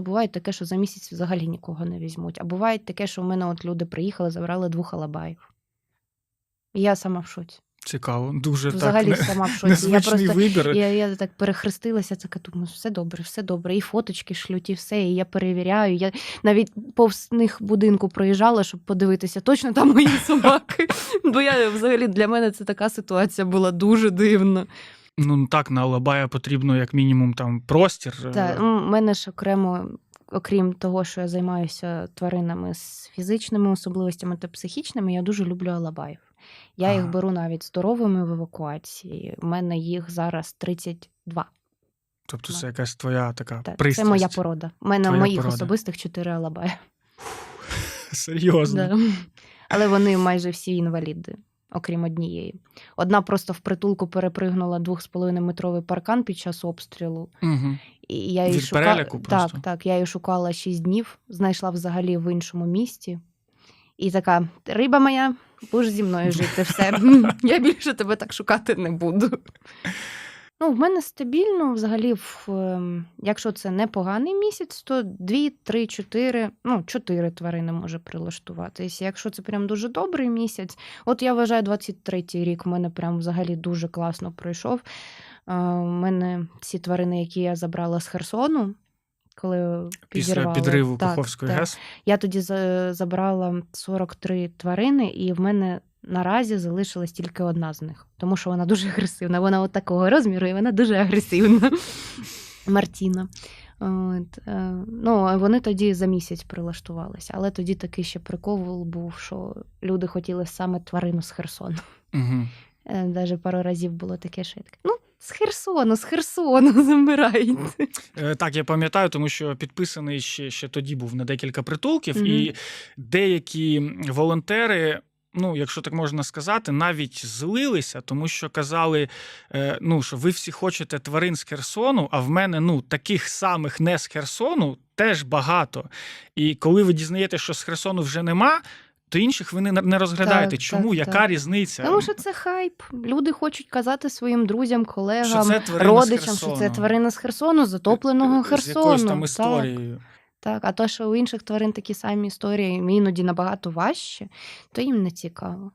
Буває таке, що за місяць взагалі нікого не візьмуть. А буває таке, що в мене от люди приїхали, забрали двох алабаїв. І я сама в шоці. Цікаво, дуже Взагалі так сама в шоці. Я просто вибір. я, я так перехрестилася, така думаю, все добре, все добре. І фоточки шлють, і все. І я перевіряю. Я навіть повз них будинку проїжджала, щоб подивитися, точно там мої собаки. Бо я взагалі для мене це така ситуація була дуже дивна. Ну так, на Алабая потрібно як мінімум там простір. е, Та у мене ж окремо, окрім того, що я займаюся тваринами з фізичними особливостями та психічними, я дуже люблю алабаїв. Я їх беру навіть здоровими в евакуації. У мене їх зараз 32. Тобто це якась твоя така Та, це моя порода. У мене Твоя моїх порода. особистих чотири алабаї. Серйозно. Да. Але вони майже всі інваліди, окрім однієї. Одна просто в притулку перепригнула 2,5 метровий паркан під час обстрілу. Угу. І я її Від шука... переляку Так, так. Я її шукала 6 днів, знайшла взагалі в іншому місті. І така: риба моя, будеш зі мною жити, все. Я більше тебе так шукати не буду. Ну, в мене стабільно, взагалі, в, ем, якщо це не поганий місяць, то 2, 3, 4, ну, 4 тварини може прилаштуватись. Якщо це прям дуже добрий місяць, от я вважаю, 23-й рік в мене прям взагалі дуже класно пройшов. Е, У мене ці тварини, які я забрала з Херсону, коли Після підірвали. підриву Так, Каховської так. ГЕС. Я тоді забрала 43 тварини, і в мене наразі залишилась тільки одна з них, тому що вона дуже агресивна. Вона от такого розміру, і вона дуже агресивна. Мартіна. От, е, ну, вони тоді за місяць прилаштувалися, але тоді такий ще прикол був, що люди хотіли саме тварину з Херсону. Угу. Даже пару разів було таке, така, ну, з Херсону, з Херсону забирайте. Е, Так, я пам'ятаю, тому що підписаний ще, ще тоді був на декілька притулків, Мгм. і деякі волонтери. Ну, якщо так можна сказати, навіть злилися, тому що казали, е, ну що ви всі хочете тварин з Херсону, а в мене ну таких самих не з Херсону теж багато. І коли ви дізнаєте, що з Херсону вже нема, то інших ви не, розглядаєте. Так, Чому? так, Яка так. різниця? Тому що це хайп. Люди хочуть казати своїм друзям, колегам, Що родичам, що це тварина з Херсону, затопленого З Херсону. якоюсь там Так, історією. Так, а то, що у інших тварин такі самі історії, іноді набагато важче, то їм не цікаво.